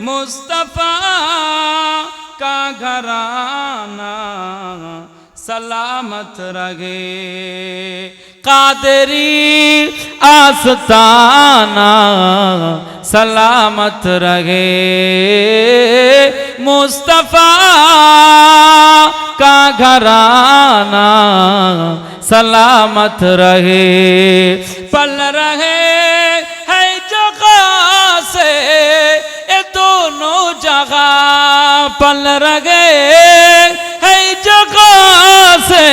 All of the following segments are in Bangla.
मुस्तफ़ा का घराना सलामत रहे कादरी आस्ताना सलामत रहे मुस्तफ़ा का घराना सलामत रहे पल रहे کر گئے جگہ سے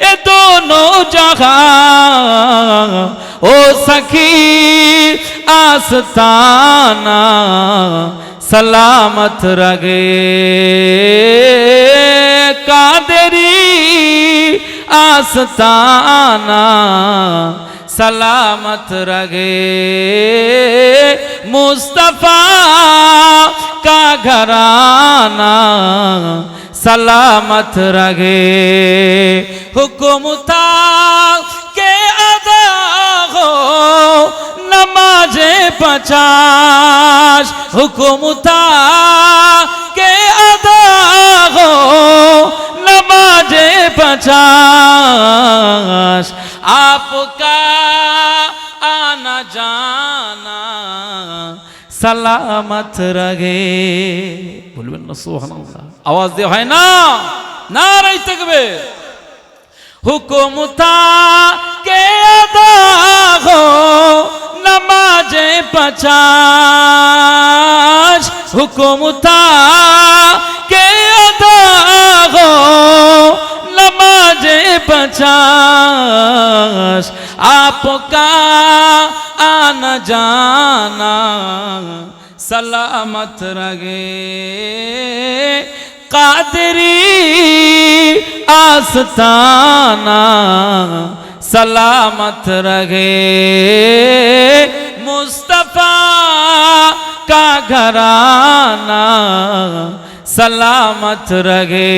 یہ دونوں جگہ او سکی آستانہ سلامت رگے قادری آستانہ سلامت رگے مصطفیٰ का घराना सलामत रगे हुकुम था के अदा हो नमाजे पचास हुकुम था के अदा हो नमाजे पचास आपका आना जाना سلامت رہے۔ বলবেন না সুবহান আল্লাহ আওয়াজ দিয়ে হয় না না থাকবে হুকুম তা কে نماز پچاس حکم تھا کہ ادا نماز پچاس आना जाना सलामत रगे कादरी आस्ताना सलामत रगे मुस्तफ़ा का घराना सलामत रगे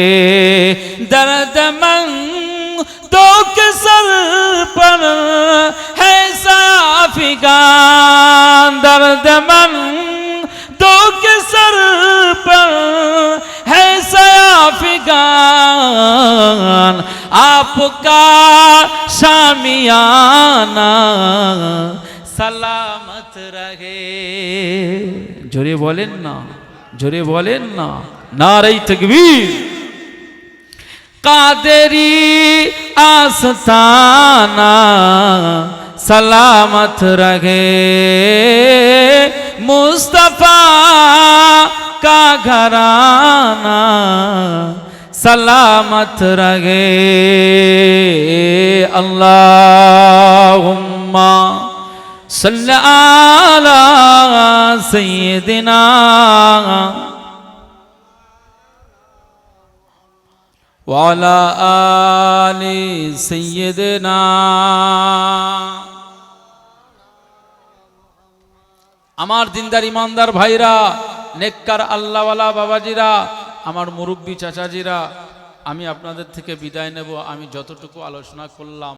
दर्द मंग दो دمن تو کے سر پر ہے سیافگان، آپ کا شامیانہ سلامت رہے۔ جرے بولین نا جرے بولین نا نارے تکبیر۔ قادری آستانہ سلامت رہے۔ घराना सलामत रहे अल्लाहुम्मा सल्ल आला सय्यदिना وعلى آل سيدنا আমার দিনদার ইমানদার ভাইরা নেককার আল্লাহওয়ালা বাবাজিরা, আমার মুরব্বী চাচাজিরা, আমি আপনাদের থেকে বিদায় নেব, আমি যতটুকু আলোচনা করলাম।